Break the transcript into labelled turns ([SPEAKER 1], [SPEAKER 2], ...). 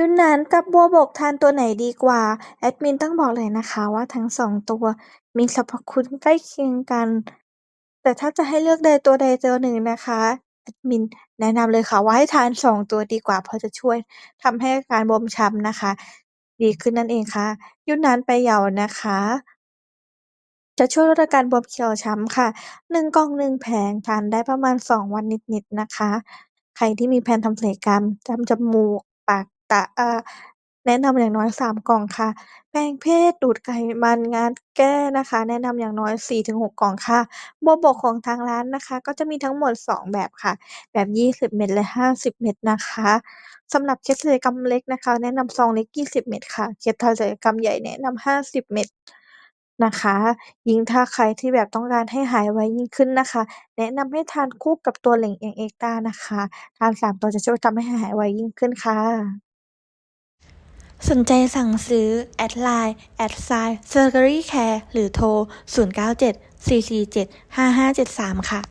[SPEAKER 1] ยุนนานกับบัวบกทานตัวไหนดีกว่า แอดมินต้องบอกเลยนะคะว่าทั้งสองตัวมีสรรพคุณใกล้เคียงกัน แต่ถ้าจะให้เลือกใดตัวใดตัวหนึ่งนะคะแอดมินแนะนำเลยค่ะว่าให้ทานสองตัวดีกว่า เพราะจะช่วยทำให้อาการบวมช้ำนะคะ ดีขึ้นนั่นเองค่ะ ยุนนานไปเหยานะคะ จะช่วยลดอาการบวมเขียวช้ำค่ะหนึ่งกล่องหนึ่งแผงทานได้ประมาณสองวันนิดๆนะคะ ใครที่มีแพนทำศัลยกรรมทำจมูกปาก ตาอ่า แนะนำอย่างน้อยสามกล่องค่ะ แปรงเพศดูดไขมันงาแก้นะคะ แนะนำอย่างน้อยสี่ถึงหกล่องค่ะบัวบกของทางร้านนะคะ ก็จะมีทั้งหมดสองแบบค่ะ แบบยี่สิบเม็ด และห้าสิบเม็ดนะคะ สำหรับเคสศัลยกรรมเล็กนะคะ แนะนำซองเล็กยี่สิบเม็ดค่ะ เคสทำศัลยกรรมใหญ่แนะนำห้าสิบเม็ดนะคะ ยิ่งถ้าใครที่แบบต้องการให้หายไวยิ่งขึ้นนะคะ แนะนำให้ทานคู่กับตัวเหล่งเอียงเอ็กต้านะคะ ทานสามตัวจะช่วยทำให้หายไวยิ่งขึ้นค่ะ สนใจสั่งซื้อ แอดไลน์แอดไซน์เซอร์เกอรี่แคร์หรือโทร 097 447 5573 ค่ะ